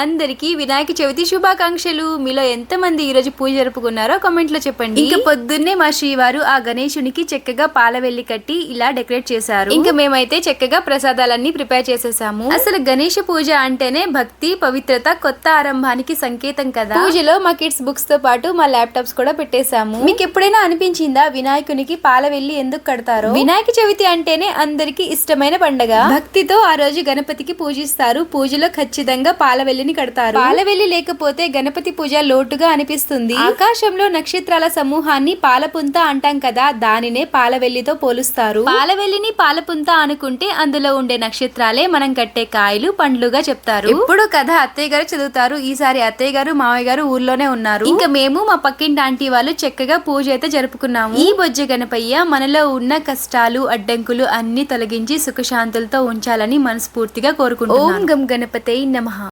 అందరికీ వినాయక చవితి శుభాకాంక్షలు. మీలో ఎంత మంది ఈ రోజు పూజ జరుపుకున్నారో కామెంట్లో చెప్పండి. ఇంకా పొద్దున్నే మా శ్రీవారు ఆ గణేశునికి చక్కగా పాలవెల్లి కట్టి ఇలా డెకరేట్ చేశారు. ఇంకా మేమైతే చక్కగా ప్రసాదాలన్నీ ప్రిపేర్ చేసేసాము. అసలు గణేష పూజ అంటేనే భక్తి పవిత్రత కొత్త ఆరంభానికి సంకేతం కదా. పూజలో మా కిడ్స్ బుక్స్తో పాటు మా ల్యాప్టాప్స్ కూడా పెట్టేశాము. మీకు ఎప్పుడైనా అనిపించిందా వినాయకునికి పాలవెల్లి ఎందుకు కడతారో? వినాయక చవితి అంటేనే అందరికి ఇష్టమైన పండగ. భక్తితో ఆ రోజు గణపతికి పూజిస్తారు. పూజలో ఖచ్చితంగా పాలవెల్లిని కడతారు. పాలవెల్లి లేకపోతే గణపతి పూజ లోటుగా అనిపిస్తుంది. ఆకాశంలో నక్షత్రాల సమూహాన్ని పాలపుంత అంటాం కదా దానినే పాలవెల్లితో పోలుస్తారు. పాలవెల్లిని పాలపుంత అనుకుంటే అందులో ఉండే నక్షత్రాలే మనం కట్టే కాయలు పండ్లుగా చెప్తారు. ఇప్పుడు కథ అత్తయ్య గారు చదువుతారు. ఈసారి అత్తయ్య గారు మామయ్య గారు ఊర్లోనే ఉన్నారు. ఇంకా మేము మా పక్కింటి ఆంటీ వాళ్ళు చక్కగా పూజ అయితే జరుపుకున్నాము. ఈ బొజ్జ గణపయ్య మనలో ఉన్న కష్టాలు అడ్డంకులు అన్ని తొలగించి సుఖశాంతులతో ఉంచాలని మనస్ఫూర్తిగా కోరుకుంటున్నాను. ఓం గం గణపతే నమః.